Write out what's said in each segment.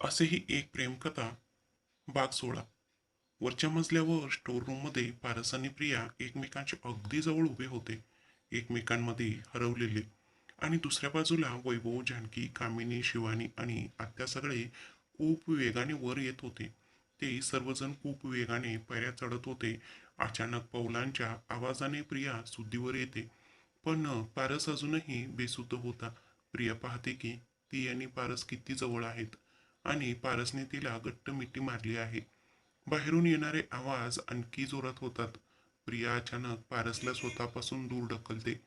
असेही एक प्रेमकथा भाग सोळा वरच्या मजल्यावर स्टोर रूममध्ये पारस आणि प्रिया एकमेकांच्या अगदी जवळ उभे होते. एकमेकांमध्ये हरवलेले. आणि दुसऱ्या बाजूला वैभव जानकी कामिनी शिवानी आणि आत्या सगळे खूप वेगाने वर येत होते. ते सर्वजण खूप वेगाने पायऱ्या चढत होते. अचानक पावलांच्या आवाजाने प्रिया सुद्धीवर येते. पण पारस अजूनही बेसुद्ध होता. प्रिया पाहते की ती आणि पारस किती जवळ आहेत. आणि पारसने तिला घट्ट मिठी मारली आहे. बाहेरून येणारे आवाज आणखी जोरात होतात. प्रिया अचानक पारसला स्वतःपासून दूर ढकलते.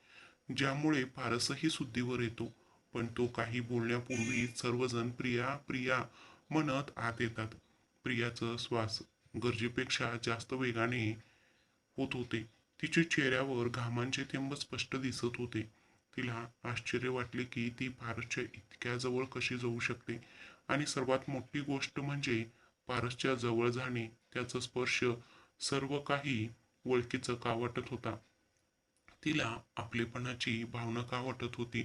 ज्यामुळे पारसही सुद्धीवर येतो. पण तो काही बोलण्यापूर्वी सर्वजण प्रिया प्रिया म्हणत आत येतात. प्रियाचं श्वास गरजेपेक्षा जास्त वेगाने होत होते. तिच्या चेहऱ्यावर घामांचे थेंब स्पष्ट दिसत होते. तिला आश्चर्य वाटले की ती पारसच्या इतक्या जवळ कशी जाऊ शकते? आणि सर्वात मोठी गोष्ट म्हणजे पारसच्या जवळ जाणे त्याचा स्पर्श सर्व काही ओळखीचं का वाटत होता? तिला आपलेपणाची भावना का वाटत होती?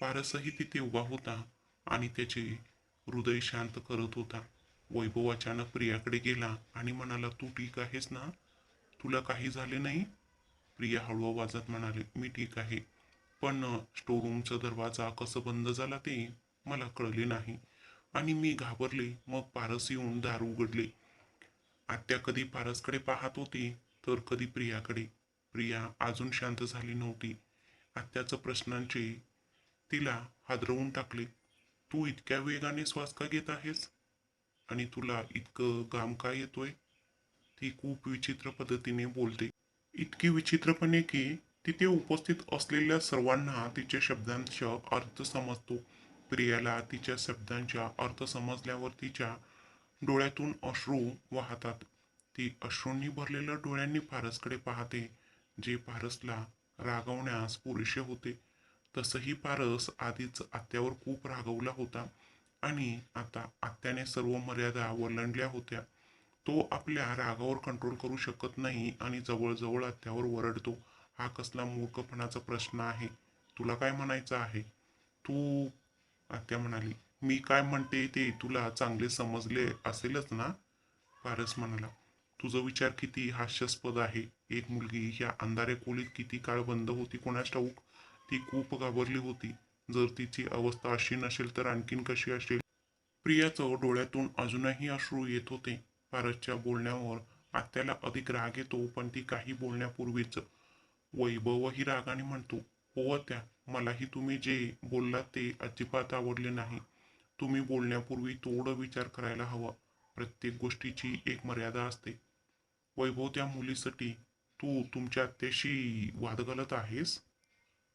पारसही तिथे उभा होता आणि त्याचे हृदय शांत करत होता. वैभव अचानक प्रियाकडे गेला आणि म्हणाला तू ठीक आहेस ना? तुला काही झाले नाही? प्रिया हळू आवाजात म्हणाले मी ठीक आहे. पण स्टोरूमचा दरवाजा कसं बंद झाला ते मला कळले नाही. आणि मी घाबरले. मग पारस येऊन दार उघडले. आत्या कधी पारसकडे पाहत होती तर कधी प्रियाकडे. प्रिया अजून शांत झाली नव्हती. आत्याचं प्रश्नांचे तिला हादरवून टाकले. तू इतक्या वेगाने श्वास का घेत आहेस? आणि तुला इतकं घाम का येतोय? ती खूप विचित्र पद्धतीने बोलते. इतकी विचित्रपणे की तिथे उपस्थित असलेल्या सर्वांना तिच्या शब्दांचा अर्थ समजतो. प्रियाला तिच्या शब्दांचा अर्थ समजल्यावर तिच्या डोळ्यातून अश्रू वाहतात. ती अश्रूंनी भरलेल्या डोळ्यांनी पारसकडे पाहते जे पारसला रागवण्यास पुरेसे होते. तसंही पारस आधीच आत्यावर खूप रागवला होता आणि आता आत्याने सर्व मर्यादा ओलांडल्या होत्या. तो आपल्या रागावर कंट्रोल करू शकत नाही आणि जवळजवळ आत्यावर ओरडतो हा कसला मूर्खपणाचा प्रश्न आहे. तुला काय म्हणायचं आहे? तू आत्या म्हणाली मी काय म्हणते ते तुला चांगले समजले असेलच ना? पारस म्हणाला तुझा विचार किती हास्यास्पद आहे. एक मुलगी ह्या अंधाऱ्या खोलीत किती काळ बंद होती कोणास ठाऊक ती खूप घाबरली होती. जर तिची अवस्था अशी नसेल तर आणखीन कशी असेल? प्रियाचं डोळ्यातून अजूनही अश्रू येत होते. पारसच्या बोलण्यावर आत्याला अधिक राग येतो पण ती काही बोलण्यापूर्वीच वैभवही रागाने म्हणतो हो त्या मलाही तुम्ही जे बोललात ते अजिबात आवडले नाही. तुम्ही बोलण्यापूर्वी थोडं विचार करायला हवा. प्रत्येक गोष्टीची एक मर्यादा असते. वैभव त्या मुलीसाठी तू तुमच्या आत्याशी वाद घालत आहेस?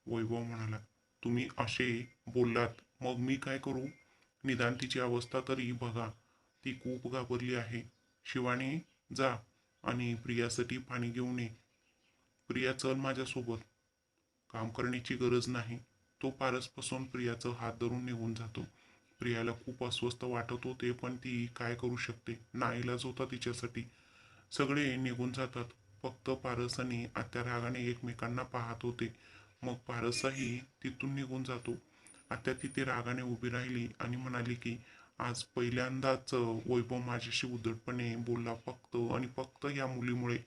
वैभव म्हणाला तुम्ही असे बोललात मग मी काय करू? निदान तिची अवस्था तरी बघा. ती खूप घाबरली आहे. शिवानी जा आणि प्रियासाठी पाणी घेऊन ये. प्रिया चल माझ्यासोबत. काम करण्याची गरज नाही. तो पारसपासून प्रियाचं हात धरून निघून जातो. प्रियाला खूप अस्वस्थ वाटत होते पण ती काय करू शकते? नाईलाज होता तिच्यासाठी. सगळे निघून जातात. फक्त पारस आणि आत्या रागाने एकमेकांना पाहत होते. मग पारसही तिथून निघून जातो. आत्या तिथे रागाने उभी राहिली आणि म्हणाली की आज पहिल्यांदाच वैभव माझ्याशी उद्धटपणे बोलला फक्त आणि फक्त या मुलीमुळे.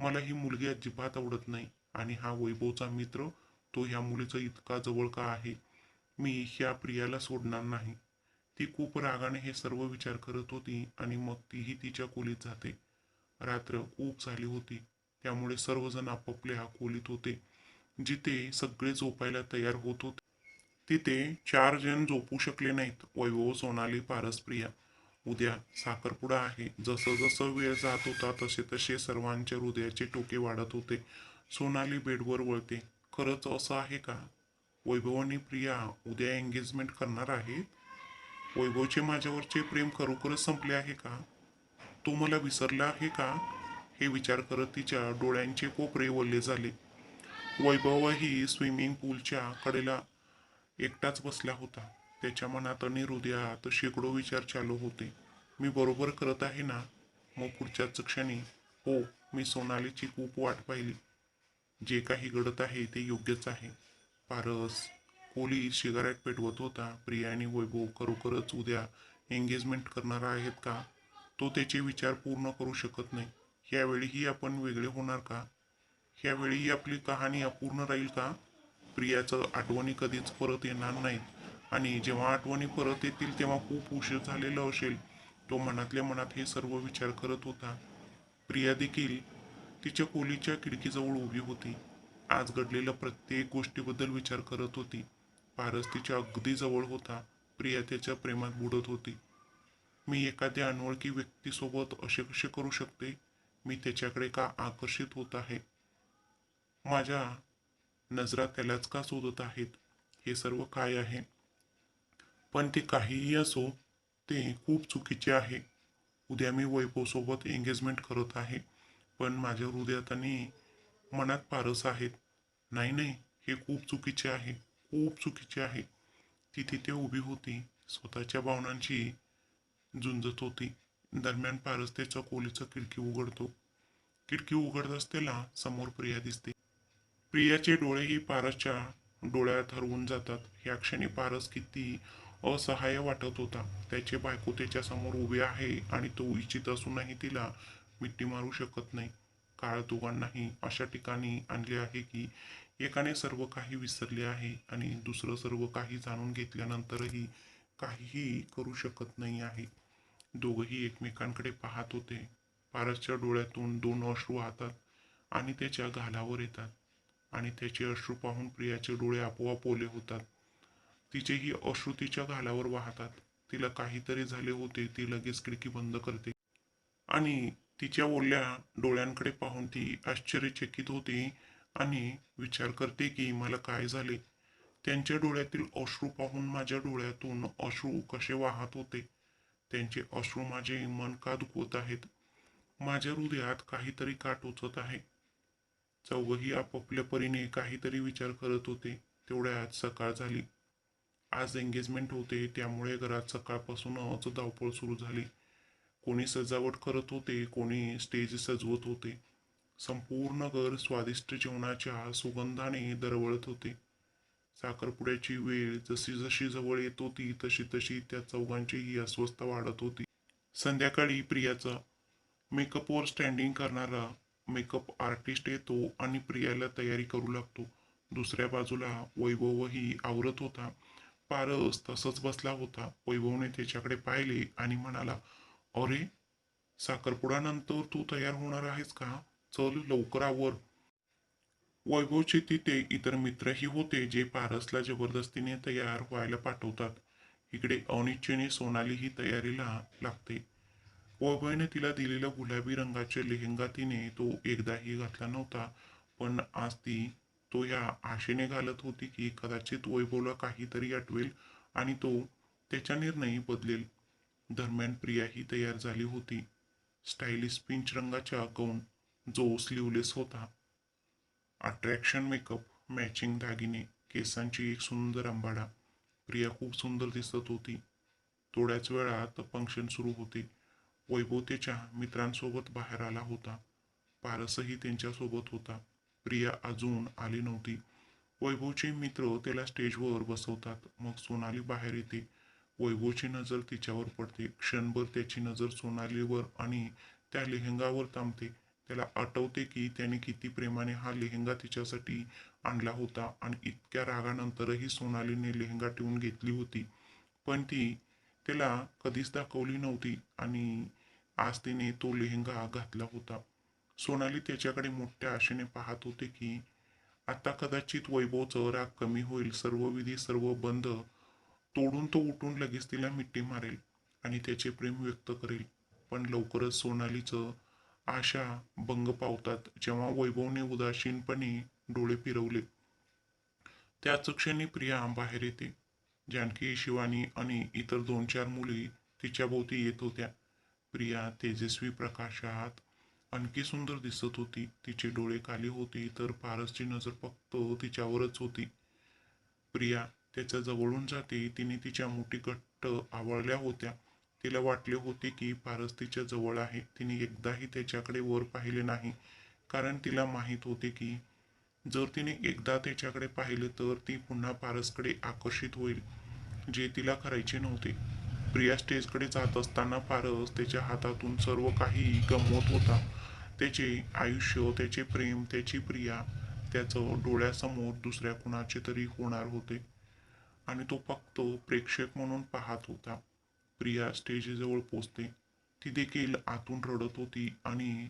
मला ही मुलगी अजिबात आवडत नाही. आणि हा वैभवचा मित्र तो ह्या मुलीचा इतका जवळ का आहे. मी ह्या प्रियाला सोडणार नाही. ती खूप रागाने हे सर्व विचार करत होती आणि मग तीही तिच्या खोलीत जाते. रात्र खूप झाली होती. त्यामुळे सर्वजण आपापल्या खोलीत होते. जिथे सगळे झोपायला तयार होत होते तिथे चार जण झोपू शकले नाहीत. वैभव सोनाली पारस प्रिया. उद्या साखरपुडा आहे. जसं जसं वेळ जात होता तसे तसे सर्वांच्या हृदयाचे टोके वाढत होते. सोनाली बेडवर वळते. खरंच असं आहे का? वैभव आणि प्रिया उद्या एंगेजमेंट करणार आहेत? वैभवचे माझ्यावरचे प्रेम खरोखरच संपले आहे का? तो मला विसरला आहे का? हे विचार करत तिच्या डोळ्यांचे कोपरे वल्ले झाले. वैभवही स्विमिंग पूलच्या कडेला एकटाच बसला होता. त्याच्या मनात आणि हृदयात शेकडो विचार चालू होते. मी बरोबर करत आहे ना? मग पुढच्याच क्षणी हो मी सोनालीची खूप वाट पाहिली. जे काही घडत आहे ते योग्यच आहे. पारस कोहली सिगारेट पेटवत होता. प्रिया आणि वैभव खरोखरच उद्या एंगेजमेंट करणार आहेत का? तो त्याचे विचार पूर्ण करू शकत नाही. ह्यावेळीही आपण वेगळे होणार का? ह्यावेळीही आपली कहाणी अपूर्ण राहील का? प्रियाचं आठवणी कधीच परत येणार नाहीत. आणि जेव्हा आठवणी परत येतील तेव्हा खूप उशीर झालेला असेल. तो मनातल्या मनात हे सर्व विचार करत होता. प्रिया देखील तिच्या खोलीच्या खिडकीजवळ उभी होती. आज घडलेल्या प्रत्येक गोष्टीबद्दल विचार करत होती. पारस तिच्या अगदी जवळ होता. प्रिया त्याच्या प्रेमात बुडत होती. मी एखाद्या अनोळखी व्यक्तीसोबत असे कसे करू शकते? मी त्याच्याकडे का आकर्षित होत आहे? माझ्या नजरा त्यालाच का शोधत आहेत? हे सर्व काय आहे? पण ते काहीही असो ते खूप चुकीचे आहे. उद्या मी वैभवसोबत एंगेजमेंट करत आहे. पण माझ्या हृदयात आणि मनात पारस आहेत. नाही नाही हे खूप चुकीचे आहे खूप चुकीचे आहे. ती तिथे उभी होती स्वतःच्या भावनांची झुंजत होती. दरम्यान पारस त्याच्या कोलीचा खिडकी उघडतो. खिडकी उघडताच त्याला समोर प्रिया दिसते. प्रियाचे डोळेही पारसच्या डोळ्यात हरवून जातात. या क्षणी पारस किती असहाय्य वाटत होता. त्याचे बायको त्याच्यासमोर उभे आहे आणि तो इच्छित असूनही तिला मिट्टी मारू शकत नाही. काळ दोघांनाही अशा ठिकाणी आणले आहे की एकाने सर्व काही विसरले आहे आणि दुसरं सर्व काही जाणून घेतल्यानंतरही काहीही करू शकत नाही आहे. दोघंही एकमेकांकडे पाहत होते. पारसच्या डोळ्यातून दोन अश्रू वाहतात आणि त्याच्या घालावर येतात आणि त्याचे अश्रू पाहून प्रियाचे डोळे आपोआप ओले होतात. तिचेही अश्रू तिच्या घालावर वाहतात. तिला काहीतरी झाले होते ती लगेच खिडकी बंद करते. आणि तिच्या ओल्या डोळ्यांकडे पाहून ती आश्चर्यचकित होते आणि विचार करते की मला काय झाले. त्यांच्या डोळ्यातील अश्रू पाहून माझ्या डोळ्यातून अश्रू कसे वाहत होते. त्यांचे अश्रू माझे मन का दुखवत आहेत? माझ्या हृदयात काहीतरी का टोचत आहे. चौघही आपापल्या परीने काहीतरी विचार करत होते. तेवढ्यात सकाळ झाली. आज एंगेजमेंट होते त्यामुळे घरात सकाळपासूनच धावपळ सुरू झाली. कोणी सजावट करत होते कोणी स्टेज सजवत होते. संपूर्ण घर स्वादिष्ट जेवणाच्या सुगंधाने दरवळत होते. साखरपुड्याची वेळ जशी जशी जवळ येत होती तशी तशी त्या चौघांचीही अस्वस्थता वाढत होती. संध्याकाळी प्रियाचा मेकअपवर स्टँडिंग करणारा मेकअप आर्टिस्ट येतो आणि प्रियाला तयारी करू लागतो. दुसऱ्या बाजूला वैभवही आवरत होता. पारस तसंच बसला होता. वैभवने त्याच्याकडे पाहिले आणि म्हणाला अरे साखरपुड्यानंतर तू तयार होणार आहेस का? चल लवकर आवर वैभवचे तिथे इतर मित्रही होते जे पारसला जबरदस्तीने तयार व्हायला पाठवतात. इकडे अनिच्छेने सोनाली ही तयारीला लागते. वैभवने तिला दिलेला गुलाबी रंगाचे लेहंगा तिने तो एकदाही घातला नव्हता पण आज ती तो या आशेने घालत होती की कदाचित वैभवला काहीतरी आठवेल आणि तो त्याचा निर्णय बदलेल. दरम्यान प्रिया ही तयार झाली होती. स्टायलिश पिंच रंगाच्या गाऊन जो स्लीवलेस होता. अट्रॅक्शन मेकअप मॅचिंग दागिने केसांची एक सुंदर आंबाडा. प्रिया खूप सुंदर दिसत होती. थोड्याच वेळात फंक्शन सुरू होते. वैभव त्याच्या मित्रांसोबत बाहेर आला होता. पारसही त्यांच्यासोबत होता. प्रिया अजून आली नव्हती. वैभवचे मित्र त्याला स्टेजवर बसवतात. मग सोनाली बाहेर येते. वैभवची नजर तिच्यावर पडते. क्षणभर त्याची नजर सोनालीवर आणि त्या लेहंगावर थांबते. त्याला आठवते की त्याने किती प्रेमाने हा लेहंगा तिच्यासाठी आणला होता आणि इतक्या रागानंतरही सोनालीने लेहंगा ठेवून घेतली होती. पण ती त्याला कधीच दाखवली नव्हती आणि आज तिने तो लेहंगा घातला होता. सोनाली त्याच्याकडे मोठ्या आशेने पाहत होते की आता कदाचित वैभवचं राग कमी होईल. सर्व विधी सर्व बंद तोडून तो उठून लगेच तिला मिठी मारेल आणि त्याचे प्रेम व्यक्त करेल. पण लवकरच सोनालीचं आशा भंग पावतात जेव्हा वैभवने उदासीनपणे डोळे फिरवले. त्याच क्षणी प्रिया बाहेर येते. जानकी शिवानी आणि इतर दोन चार मुली तिच्या भोवती येत होत्या. प्रिया तेजस्वी प्रकाशात आणखी सुंदर दिसत होती. तिचे डोळे खाली होती तर पारसची नजर फक्त तिच्यावरच होती. प्रिया त्याच्या जवळून जाते तिने तिच्या मोठी घट्ट आवळल्या होत्या. तिला वाटले होते की पारस तिच्या जवळ आहे. तिने एकदाही त्याच्याकडे वर पाहिले नाही. कारण तिला माहीत होते की जर तिने एकदा त्याच्याकडे पाहिले तर ती पुन्हा पारसकडे आकर्षित होईल जे तिला करायचे नव्हते. प्रिया स्टेजकडे जात असताना पारस त्याच्या हातातून सर्व काही गमवत होता. त्याचे आयुष्य त्याचे प्रेम त्याची प्रिया त्याचं डोळ्यासमोर दुसऱ्या कुणाचे तरी होणार होते. आणि तो फक्त प्रेक्षक म्हणून पाहत होता. प्रिया स्टेजजवळ पोचते. ती देखील आतून रडत होती आणि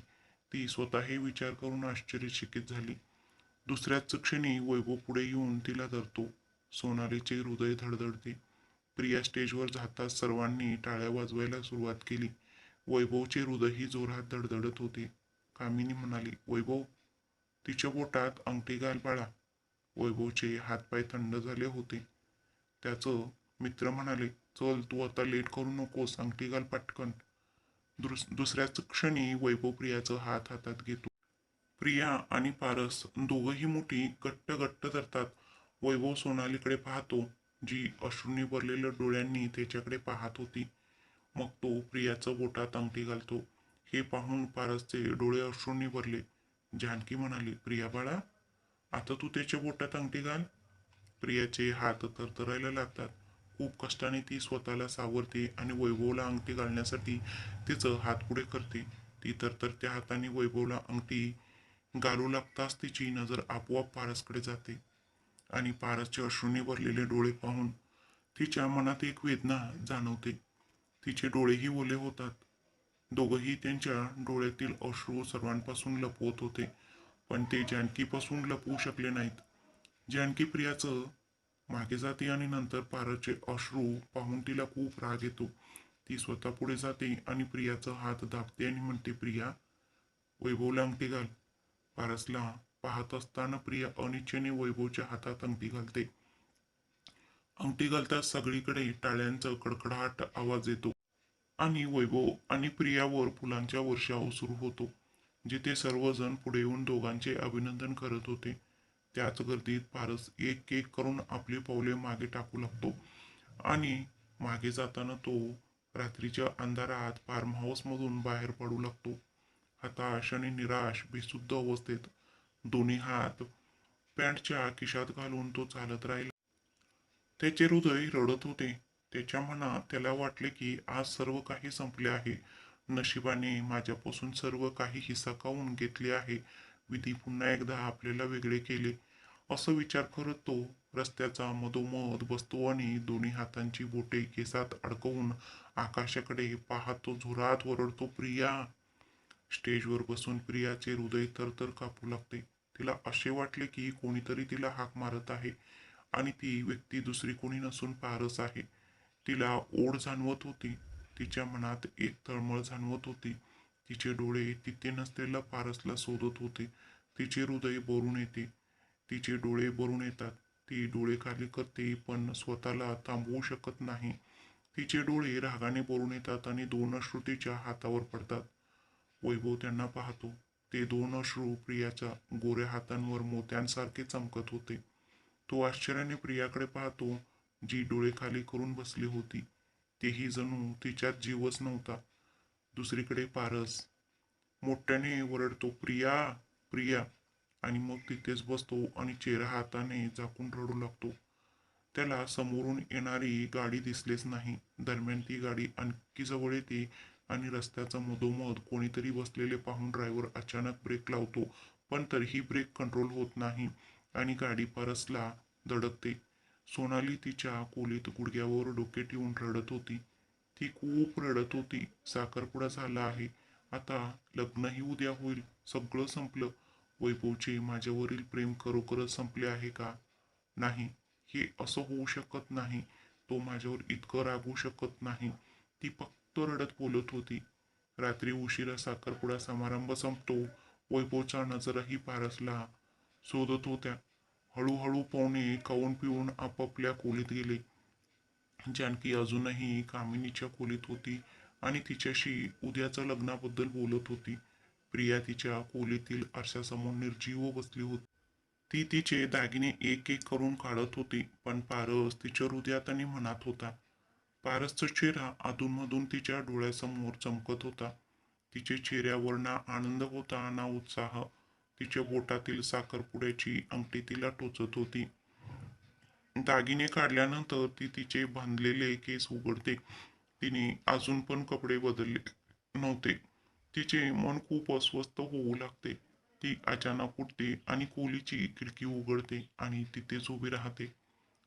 ती स्वतः हे विचार करून आश्चर्यचकित झाली. दुसऱ्याच क्षणी वैभव पुढे येऊन तिला धरतो. सोनालीचे हृदय धडधडते. प्रिया स्टेजवर जाताच सर्वांनी टाळ्या वाजवायला सुरुवात केली. वैभवचे हृदयही जोरात धडधडत होते. कामिनी म्हणाली वैभव तिच्या बोटात अंगठी घाल बाळा. वैभवचे हातपाय थंड झाले होते. त्याचं मित्र म्हणाले चल तू आता लेट करू नकोस अंगठी घाल पटकन. दुस दुसऱ्याच क्षणी वैभव प्रियाचं हात हातात घेतो. प्रिया आणि पारस दोघंही मोठी घट्ट घट्ट धरतात. वैभव सोनालीकडे पाहतो जी अश्रूंनी भरलेल्या डोळ्यांनी त्याच्याकडे पाहत होती. मग तो प्रियाचं बोटात अंगठी घालतो. हे पाहून पारसचे डोळे अश्रूंनी भरले. जानकी म्हणाली प्रिया बाळा आता तू त्याच्या बोटात अंगठी घाल. प्रियाचे हात थरथरायला लागतात. खूप कष्टाने ती स्वतःला सावरते आणि वैभवला अंगठी घालण्यासाठी तिचं हात पुढे करते. ती तरतरत्या हाताने वैभवला अंगठी घालू लागताच तिची नजर आपोआप पारसकडे जाते आणि पारसचे अश्रूने भरलेले डोळे पाहून तिच्या मनात एक वेदना जाणवते. तिचे डोळेही ओले होतात. दोघंही त्यांच्या डोळ्यातील अश्रू सर्वांपासून लपवत होते पण ते जानकीपासून लपवू शकले नाहीत. जानकी प्रियाचं मागे जाते आणि नंतर पारसचे अश्रू पाहून तिला खूप राग येतो. ती स्वतः पुढे जाते आणि प्रियाचा हात दाबते आणि म्हणते प्रिया वैभवला अंगठी घाल. पारसला पाहत असताना प्रिया अनिच्छेने वैभवच्या हातात अंगठी घालते. अंगठी घालताच सगळीकडे टाळ्यांचा कडकडाट आवाज येतो आणि वैभव आणि प्रियावर फुलांच्या वर्षाव सुरू होतो जिथे सर्वजण पुढे येऊन दोघांचे अभिनंदन करत होते. त्याच गर्दीत पारस एक एक करून आपली पावले मागे टाकू लागतो. आणि मागे जाताना तो रात्रीच्या अंधारात फार्म हाऊसमधून बाहेर पडू लागतो. हताश आणि निराश बेसुद्ध अवस्थेत दोन्ही हात पॅन्टच्या खिशात घालून तो चालत राहिला. त्याचे हृदय रडत होते. त्याच्या मनात त्याला वाटले की आज सर्व काही संपले आहे. नशिबाने माझ्यापासून सर्व काही हिसकावून घेतले आहे. विधी पुन्हा एकदा आपल्याला वेगळे केले. असं विचार करत तो रस्त्याचा मधोमध बसतो आणि दोन्ही हातांची बोटे केसात अडकवून आकाशाकडे पाहतो. झुरात वरडतो ओरडतो प्रिया. स्टेजवर बसून प्रियाचे हृदय तरतर कापू लागते. तिला असे वाटले की कोणीतरी तिला हाक मारत आहे आणि ती व्यक्ती दुसरी कोणी नसून पारस आहे. तिला ओढ जाणवत होती. तिच्या मनात एक तळमळ जाणवत होती. तिचे डोळे तिथे नसलेल्या पारसला शोधत होते. तिचे हृदय बोरून येते. तिचे डोळे भरून येतात. ती डोळे खाली करते पण स्वतःला थांबवू शकत नाही. तिचे डोळे रागाने भरून येतात आणि दोन अश्रू तिच्या हातावर पडतात. वैभव त्यांना पाहतो. ते दोन अश्रू प्रियाच्या गोऱ्या हातांवर मोत्यांसारखे चमकत होते. तो आश्चर्याने प्रियाकडे पाहतो जी डोळे खाली करून बसली होती. तेही जणू तिच्यात जीवच नव्हता. दुसरीकडे पारस. मोठ्याने ओरडतो प्रिया प्रिया आणि मग तिथेच बसतो आणि चेहरा हाताने झाकून रडू लागतो. त्याला समोरून येणारी गाडी दिसलेच नाही. दरम्यान ती गाडी आणखी जवळ येते आणि रस्त्याचा मधोमध कोणीतरी बसलेले पाहून ड्रायव्हर अचानक ब्रेक लावतो पण तरीही ब्रेक कंट्रोल होत नाही आणि गाडी परसला धडकते. सोनाली तिच्या खोलीत गुडघ्यावर डोके ठेवून रडत होती. ती खूप रडत होती. साखरपुडा झाला आहे. आता लग्नही उद्या होईल. सगळं संपलं. वैभवचे माझ्यावरील प्रेम खरोखरच संपले आहे का? नाही. हे असं होऊ शकत नाही. तो माझ्यावर इतकं रागू शकत नाही. ती फक्त रडत बोलत होती. रात्री उशिरा साखरपुडा समारंभ संपतो. वैभवचा नजरही पारसला. शोधत होत्या. हळूहळू पाहुणे खाऊन पिऊन आपापल्या खोलीत गेले. जानकी अजूनही कामिनीच्या खोलीत होती आणि तिच्याशी उद्याच्या लग्नाबद्दल बोलत होती. प्रिया तिच्या खोलीतील आरशासमोर निर्जीव बसली होती. ती तिचे दागिने एक एक करून काढत होती पण पारस तिच्या हृदयात आणि मनात होता. पारसचा चेहरा अधूनमधून तिच्या डोळ्यासमोर चमकत होता. तिच्या चेहऱ्यावर ना आनंद होता ना उत्साह. तिच्या बोटातील साखरपुड्याची अंगठी तिला टोचत होती. दागिने काढल्यानंतर ती तिचे बांधलेले केस उघडते. तिने अजून पण कपडे बदलले नव्हते. तिचे मन खूप अस्वस्थ होऊ लागते. ती अचानक उठते आणि खोलीची खिडकी उघडते आणि तिथेच उभी राहते.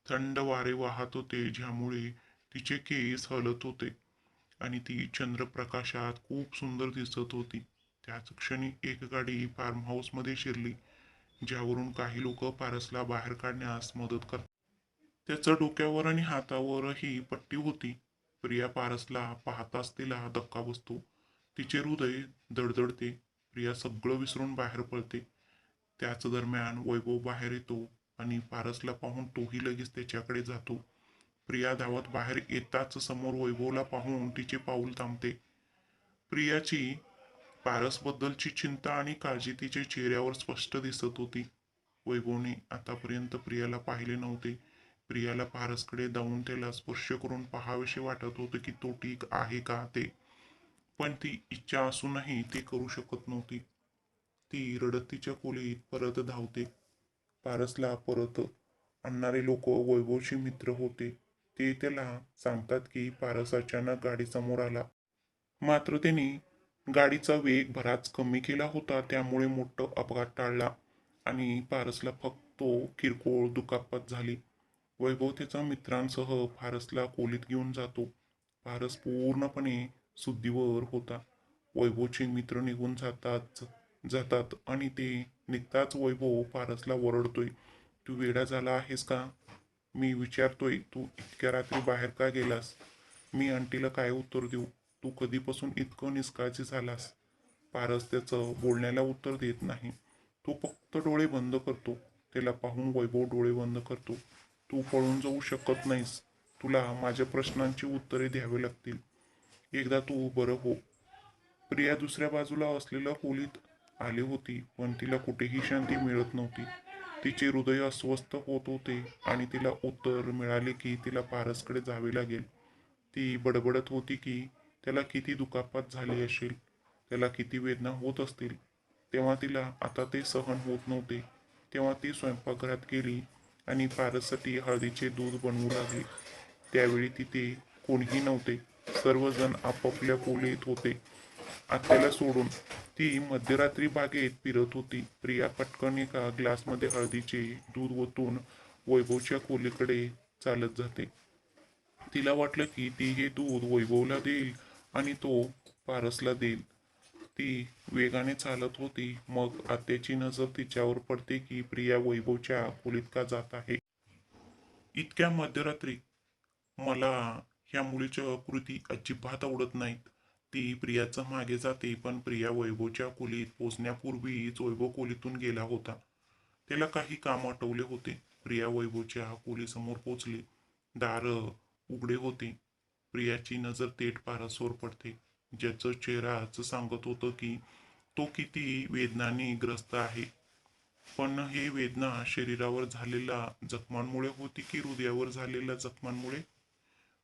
थंड वारे वाहत होते ज्यामुळे तिचे केस हलत होते आणि ती चंद्रप्रकाशात खूप सुंदर दिसत होती. त्याच क्षणी एक गाडी फार्म हाऊसमध्ये शिरली ज्यावरून काही लोक पारसला बाहेर काढण्यास मदत करतात. त्याच्या डोक्यावर आणि हातावरही पट्टी होती. प्रिया पारसला पाहताच तिला धक्का बसतो. तिचे हृदय दडदडते प्रिया सगळं विसरून बाहेर पळते त्याच दरम्यान वैभव बाहेर येतो आणि पारसला पाहून तोही लगेच त्याच्याकडे जातो. प्रिया धावत बाहेर येताच समोर वैभवला पाहून तिचे पाऊल थांबते. प्रियाची पारसबद्दलची चिंता आणि काळजी तिच्या चेहऱ्यावर स्पष्ट दिसत होती. वैभवने आतापर्यंत प्रियाला पाहिले नव्हते. प्रियाला पारसकडे जाऊन त्याला स्पर्श करून पाहावेसे वाटत होते की तो ठीक आहे का ते. पण ती इच्छा असूनही ती करू शकत नव्हती. ती रडतीच्या खोलीत परत धावते. पारसला परत आणणारे लोक वैभवचे मित्र होते. ते त्याला सांगतात की पारस अचानक गाडी समोर आला. मात्र त्याने गाडीचा वेग बराच कमी केला होता त्यामुळे मोठं अपघात टाळला आणि पारसला फक्त किरकोळ दुखापत झाली. वैभव त्याचा मित्रांसह पारसला खोलीत घेऊन जातो. पारस पूर्णपणे सुद्धीवर होता. वैभवचे मित्र निघून जातात जातात आणि ते निघताच वैभव पारसला ओरडतोय. तू वेडा झाला आहेस का? मी विचारतोय तू इतक्या रात्री बाहेर का गेलास? मी आंटीला काय उत्तर देऊ? तू कधीपासून इतकं निष्काळजी झालास? पारस त्याचं बोलण्याला उत्तर देत नाही. तो फक्त डोळे बंद करतो. त्याला पाहून वैभव डोळे बंद करतो. तू पळून जाऊ शकत नाहीस. तुला माझ्या प्रश्नांची उत्तरे द्यावी लागतील. एकदा तू बरं हो प्रिया दुसऱ्या बाजूला असलेल्या खोलीत आली होती पण तिला कुठेही शांती मिळत नव्हती. तिचे हृदय अस्वस्थ होत होते आणि तिला उत्तर मिळाले की तिला पारसकडे जावे लागेल. ती बडबडत होती की त्याला किती दुखापत झाली असेल त्याला किती वेदना होत असतील. तेव्हा तिला आता ते सहन होत नव्हते. तेव्हा ती स्वयंपाकघरात गेली आणि पारससाठी हळदीचे दूध बनवू लागली. त्यावेळी तिथे कोणीही नव्हते. सर्वजण आपापल्या खोलीत होते. आत्याला सोडून ती मध्यरात्री बागेत फिरत होती. प्रिया पटकन एका ग्लासमध्ये हळदीचे दूध ओतून वैभवच्या खोलीकडे चालत जाते. तिला वाटलं की ती हे दूध वैभवला देईल आणि तो पारसला देईल. ती वेगाने चालत होती. मग आत्याची नजर तिच्यावर पडते की प्रिया वैभवच्या खोलीत का जात आहे? इतक्या मध्यरात्री मला ह्या मुलीच्या कृती अजिबात आवडत नाहीत. ती प्रियाचं मागे जाते पण प्रिया वैभवच्या खोलीत पोचण्यापूर्वीच वैभव खोलीतून गेला होता. त्याला काही काम आठवले होते. प्रिया वैभवच्या खोलीसमोर पोचली दार उघडे होते. प्रियाची नजर थेट पारसवर पडते. ज्याचं चेहराच सांगत होतं की तो किती वेदनाने ग्रस्त आहे. पण हे वेदना शरीरावर झालेल्या जखमांमुळे होती की हृदयावर झालेल्या जखमांमुळे?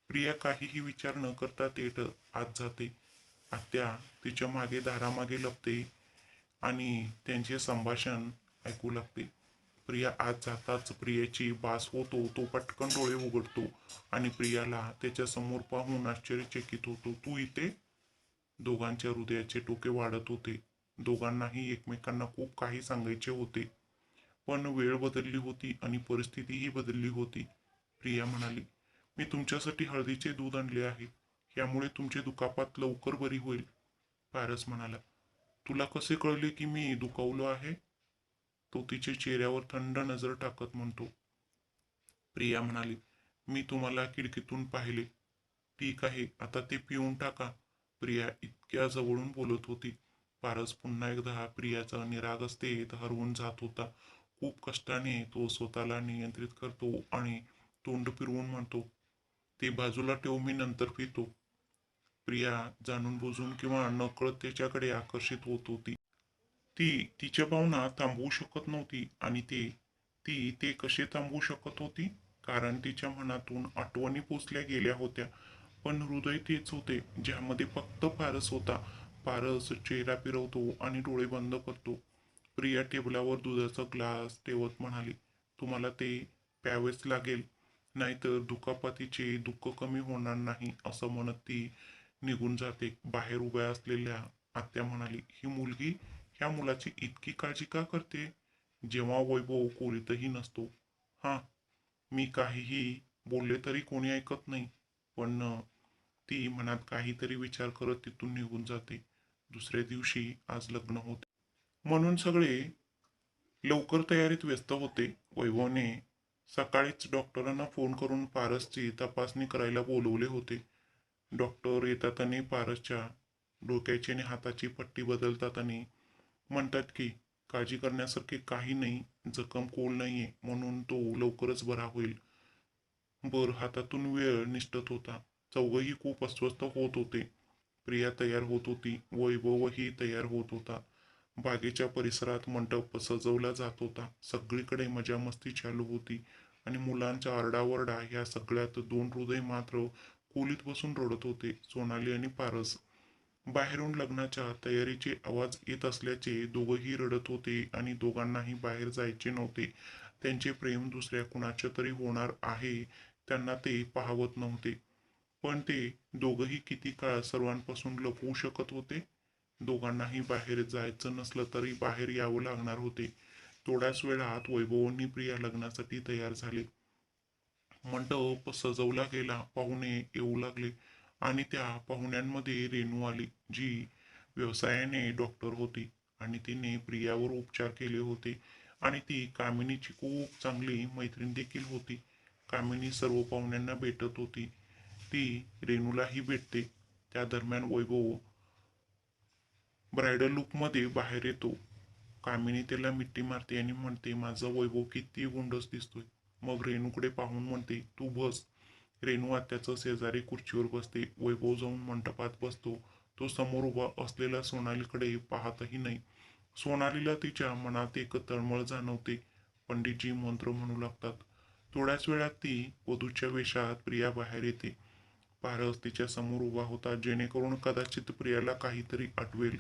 प्रिया काहीही विचार न करता थेट आत जाते. आत्या तिच्यामागे दारामागे लपते आणि त्यांचे संभाषण ऐकू लागते. प्रिया आत जाताच प्रियाची बास होतो तो पटकन डोळे उघडतो आणि प्रियाला त्याच्यासमोर पाहून आश्चर्यचकित होतो. तू इथे? दोघांच्या हृदयाचे टोके वाढत होते. दोघांनाही एकमेकांना खूप काही सांगायचे होते. पण वेळ बदलली होती आणि परिस्थितीही बदलली होती. प्रिया म्हणाली मी तुमच्यासाठी हळदीचे दूध आणले आहे. यामुळे तुमचे दुखापत लवकर बरी होईल. पारस म्हणाला तुला कसे कळले की मी दुखावलो आहे? तो तिच्या चेहऱ्यावर थंड नजर टाकत म्हणतो. प्रिया म्हणाली मी तुम्हाला खिडकीतून पाहिले. ठीक आहे आता ते पिऊन टाका. प्रिया इतक्या जवळून बोलत होती. पारस पुन्हा एकदा प्रियाचा निरागसतेत हरवून जात होता. खूप कष्टाने तो स्वतःला नियंत्रित करतो आणि तोंड फिरवून म्हणतो ते बाजूला ठेव मी नंतर पितो. प्रिया जाणून बुजून किंवा नकळत त्याच्याकडे आकर्षित होत होती. ती तिच्या भावना थांबवू शकत नव्हती आणि ते ती ते कसे थांबवू शकत होती? कारण तिच्या मनातून आठवणी पोचल्या गेल्या होत्या. पण हृदय तेच होते ज्यामध्ये फक्त पारस होता. पारस चेहरा फिरवतो आणि डोळे बंद करतो. प्रिया टेबलावर दुधाचा ग्लास ठेवत म्हणाली तुम्हाला ते प्यावेच लागेल. नाहीतर दुखापतीचे दुःख कमी होणार नाही असं म्हणत ती निघून जाते. बाहेर उभ्या असलेल्या आत्या म्हणाली ही मुलगी ह्या मुलाची इतकी काळजी का करते? जेव्हा वैभव कोरीतही नसतो. हा मी काहीही बोलले तरी कोणी ऐकत नाही पण ती मनात काहीतरी विचार करत तिथून निघून जाते. दुसऱ्या दिवशी आज लग्न होते. म्हणून सगळे लवकर तयारीत व्यस्त होते. वैभवने सकाळीच डॉक्टरांना फोन करून पारसची तपासणी करायला बोलवले होते. डॉक्टर येतात आणि पारसच्या डोक्याची आणि हाताची पट्टी बदलतात आणि म्हणतात की काळजी करण्यासारखे काही नाही जखम कोल आहे म्हणून तो लवकरच बरा होईल. बर हातातून वेळ निष्ठत होता. चौघही खूप अस्वस्थ होत होते. प्रिया तयार होत होती. वैभवही तयार होत होता. बागेच्या परिसरात मंडप सजवला जात होता. सगळीकडे मजा मस्ती चालू होती आणि मुलांचा आरडाओरडा ह्या सगळ्यात दोन हृदय मात्र खोलीत बसून रडत होते सोनाली आणि पारस. बाहेरून लग्नाच्या तयारीचे आवाज येत असल्याचे दोघंही रडत होते आणि दोघांनाही बाहेर जायचे नव्हते. त्यांचे प्रेम दुसऱ्या कुणाच्या तरी होणार आहे त्यांना ते पाहवत नव्हते. पण ते दोघंही किती काळ सर्वांपासून लपवू शकत होते? दोघांनाही बाहेर जायचं नसलं तरी बाहेर यावं लागणार होते. थोड्याच वेळात वैभवांनी प्रिया लग्नासाठी तयार झाले. मंडप सजवला गेला पाहुणे येऊ लागले आणि त्या पाहुण्यांमध्ये रेणू आली जी व्यवसायाने डॉक्टर होती आणि तिने प्रियावर उपचार केले होते आणि ती कामिनीची खूप चांगली मैत्रीण देखील होती. कामिनी सर्व पाहुण्यांना भेटत होती. ती रेणूलाही भेटते. त्या दरम्यान वैभव ब्रायडल लुकमध्ये बाहेर येतो. कामिनी त्याला मिट्टी मारते आणि म्हणते माझा वैभव किती गुंडस दिसतोय. मग रेणूकडे पाहून म्हणते तू बस. रेणू आत्याचं शेजारी खुर्चीवर बसते वैभव जाऊन मंडपात बसतो. तो समोर उभा असलेल्या सोनालीकडे पाहतही नाही. सोनालीला तिच्या मनात एक तळमळ जाणवते. पंडितजी मंत्र म्हणू लागतात. थोड्याच वेळात ती वधूच्या वेशात प्रिया बाहेर येते. पारस तिच्या समोर उभा होता जेणेकरून कदाचित प्रियाला काहीतरी आठवेल.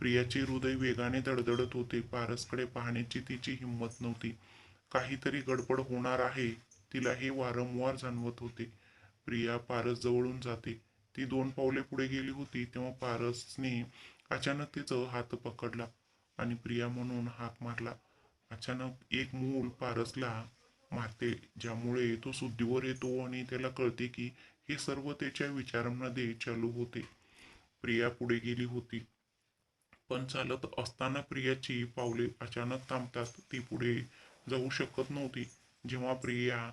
प्रियाचे हृदय वेगाने दडदडत होते. पारसकडे पाहण्याची तिची हिंमत नव्हती. काहीतरी गडबड होणार आहे तिला हे वारंवार जाणवत होते. प्रिया पारस जवळून जाते. ती दोन पावले पुढे गेली होती तेव्हा पारसने अचानक तिचं हात पकडला आणि प्रिया म्हणून हाक मारला. अचानक एक मूल पारसला मारते ज्यामुळे तो शुद्धीवर येतो आणि त्याला कळते की हे सर्व त्याच्या विचारांमध्ये चालू होते. प्रिया पुढे गेली होती. पण चालत असताना प्रियाची पावले अचानक थांबतात. ती पुढे जाऊ शकत नव्हती. जेव्हा प्रिया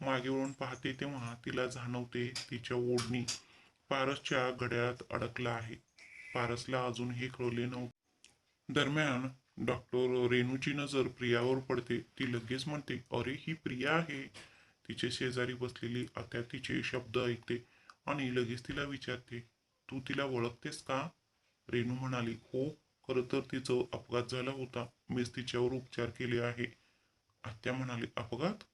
मागे वळून पाहते तेव्हा तिला जाणवते तिच्या ओढणी पारसच्या घड्याळात अडकला आहे. पारसला अजून हे कळले नव्हते. दरम्यान डॉक्टर रेणूची नजर प्रियावर पडते. ती लगेच म्हणते अरे ही प्रिया आहे. तिचे शेजारी बसलेली आत्या तिचे शब्द ऐकते आणि लगेच तिला विचारते तू तिला ओळखतेस का? रेणू म्हणाली हो खरं तर तिचं अपघात झाला होता. मीच तिच्यावर उपचार केले आहे. आत्या म्हणाली अपघात?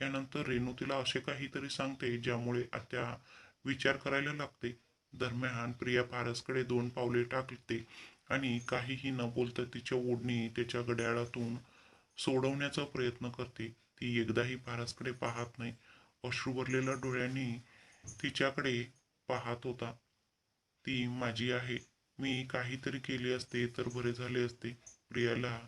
यानंतर रेणू तिला असे काहीतरी सांगते ज्यामुळे आत्या विचार करायला लागते. दरम्यान प्रिया पारसकडे दोन पावले टाकते आणि काहीही न बोलता तिच्या ओढणी त्याच्या घड्याळातून सोडवण्याचा प्रयत्न करते. ती एकदाही पारसकडे पाहत नाही. अश्रू भरलेल्या डोळ्यांनी तिच्याकडे पाहत होता. ती माझी आहे. मी काहीतरी केले असते तर बरे झाले असते. प्रियाला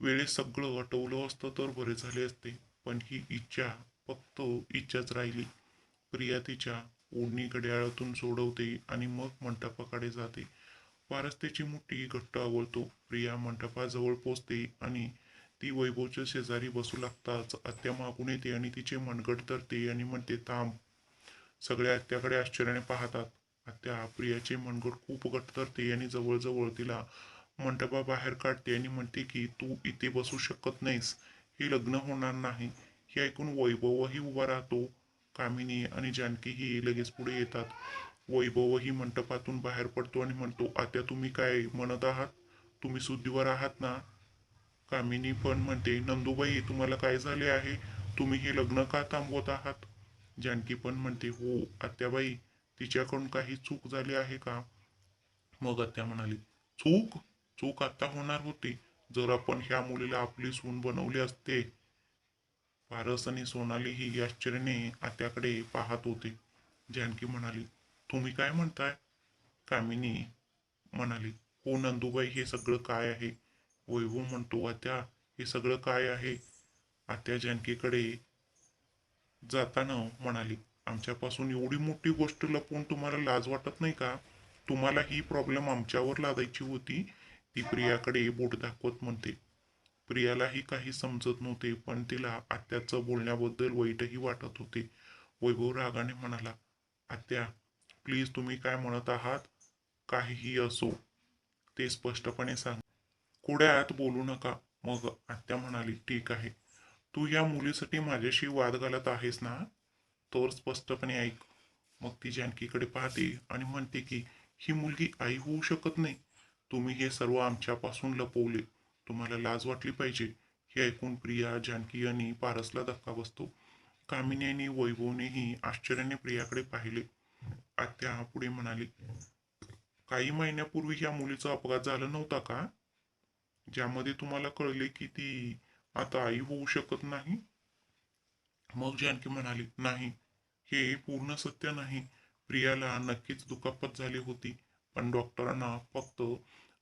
वेळेस सगळं आटवलं असतं तर बरे झाले असते. पण ही इच्छा फक्त इच्छाच राहिली. प्रिया तिच्या ओढणी घड्याळातून सोडवते आणि मग मंडपाकडे जाते. पारस त्याची मुठी घट्ट आवळतो. प्रिया मंडपाजवळ पोचते आणि ती वैभवच्या शेजारी बसू लागताच आत्या मागून येते आणि तिचे मनगट धरते आणि म्हणते थांब. सगळ्या आत्याकडे आश्चर्याने पाहतात. आत्या प्रियाचे मनगट खूप गट धरते आणि जवळजवळ तिला मंडपाबाहेर काढते आणि म्हणते की तू इथे बसू शकत नाहीस. हे लग्न होणार नाही. हे ऐकून वैभवही उभा राहतो कामिनी आणि जानकीही लगेच पुढे येतात. वैभवही मंडपातून बाहेर पडतो आणि म्हणतो आत्या तुम्ही काय म्हणत आहात? तुम्ही सुद्धीवर आहात ना? कामिनी पण म्हणते नंदूबाई तुम्हाला काय झाले आहे? तुम्ही हे लग्न का थांबवत आहात? जानकी पण म्हणते हो आत्याबाई तिच्याकडून काही चूक झाली आहे का? मग आत्या म्हणाली चूक? चूक आता होणार होती. जर आपण ह्या मुलीला आपली सून बनवली असते. पारस आणि सोनाली ही आश्चर्याने आत्याकडे पाहत होते. जानकी म्हणाली तुम्ही काय म्हणताय? कामिनी म्हणाली हो नंदूबाई हे सगळं काय आहे? वैभव म्हणतो आत्या हे सगळं काय आहे? आत्या जानकीकडे जाताना म्हणाली आमच्यापासून एवढी मोठी गोष्ट लपवून तुम्हाला लाज वाटत नाही का? तुम्हाला ही प्रॉब्लेम आमच्यावर लादायची होती. ती प्रियाकडे बोट दाखवत म्हणते. प्रियालाही काही समजत नव्हते पण तिला आत्याचं बोलण्याबद्दल वाईटही वाटत होते. वैभव रागाने म्हणाला आत्या प्लीज तुम्ही काय म्हणत आहात? काहीही असो. ते स्पष्टपणे सांग कुड्यात बोलू नका. मग आत्या म्हणाली ठीक आहे. तू या मुलीसाठी माझ्याशी वाद घालत आहेस ना? तर स्पष्टपणे ऐक. मग ती जानकीकडे पाहते आणि म्हणते की ही मुलगी आई होऊ शकत नाही. तुम्ही हे सर्व आमच्यापासून लपवले. तुम्हाला लाज वाटली पाहिजे. हे ऐकून प्रिया जानकी आणि पारसला धक्का बसतो. कामिनी आणि वैभवनेही आश्चर्याने प्रियाकडे पाहिले. आत्या पुढे म्हणाली काही महिन्यापूर्वी या मुलीचा अपघात झाला नव्हता का? ज्यामध्ये तुम्हाला कळले की ती आता आई होऊ शकत नाही. मग जानकी म्हणाली नाही हे पूर्ण सत्य नाही. प्रियाला नक्कीच दुखापत झाली होती पण डॉक्टरांना फक्त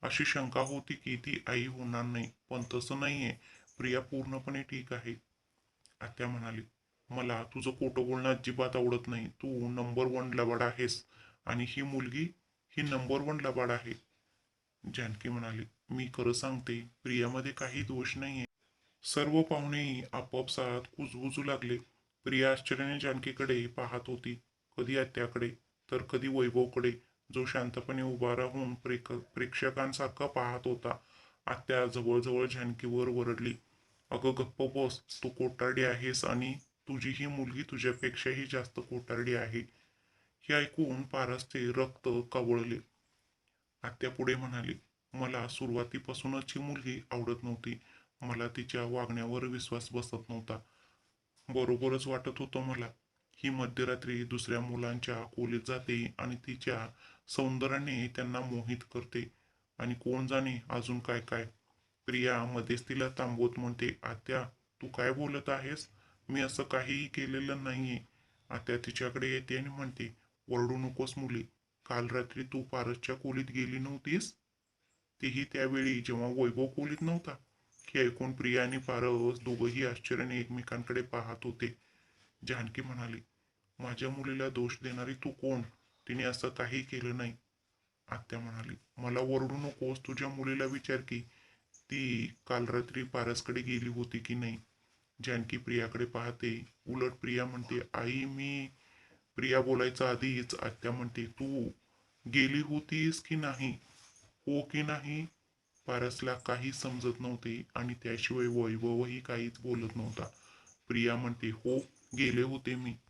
अशी शंका होती की ती आई होणार नाही. पण तसं नाहीये. प्रिया पूर्णपणे ठीक आहे. आत्या म्हणाली मला तुझं खोटं बोलणं अजिबात आवडत नाही. तू नंबर वन लबाड आहेस आणि ही मुलगी ही नंबर वन लबाड आहे. जानकी म्हणाली मी खरं सांगते प्रियामध्ये काही दोष नाहीये. सर्व पाहुणेही आपोआप आपोआपसात कुजबुजू लागले. प्रिया आश्चर्याने जानकीकडे पाहत होती. कधी आत्याकडे? तर कधी वैभवकडे. जो शांतपणे उभा राहून प्रेक प्रेक्षकांसारखा पाहत होता. आत्या जवळजवळ जानकीवर वरडली. अगं गप्प बस तू कोटारडी आहेस आणि तुझी ही मुलगी तुझ्यापेक्षाही जास्त कोटारडी आहे. हे ऐकून पारसचे रक्त कवळले. आत्या पुढे म्हणाली मला सुरुवातीपासूनच ही मुलगी आवडत नव्हती. मला तिच्या वागण्यावर विश्वास बसत नव्हता. बरोबरच वाटत होतं मला. ही मध्यरात्री दुसऱ्या मुलांच्या खोलीत जाते आणि तिच्या सौंदर्याने त्यांना मोहित करते. आणि कोण जाणे अजून काय काय? प्रिया मध्येच तिला थांबवत म्हणते आत्या तू काय बोलत आहेस? मी असं काहीही केलेलं नाहीये. आत्या तिच्याकडे येते आणि म्हणते ओरडू नकोस मुली. काल रात्री तू पारसच्या खोलीत गेली नव्हतीस? तेही त्यावेळी जेव्हा वैभव खोलीत नव्हता हे ऐकून प्रिया आणि पारस दोघंही आश्चर्याने एकमेकांकडे पाहत होते. जानकी म्हणाली माझ्या मुलीला दोष देणारी तू कोण? तिने असं काही केलं नाही. आत्या म्हणाली मला ओरडू नकोस तुझ्या मुलीला विचार की ती काल रात्री पारसकडे गेली होती की नाही? जानकी प्रियाकडे पाहते उलट प्रिया म्हणते आई मी प्रिया बोलायचा आधीच आत्या म्हणते तू गेली होतीस की नाही? हो की नाही? पारसला काही समजत नव्हते आणि त्याशिवाय वैभवही काहीच बोलत नव्हता. प्रिया म्हणते हो गेले होते मी.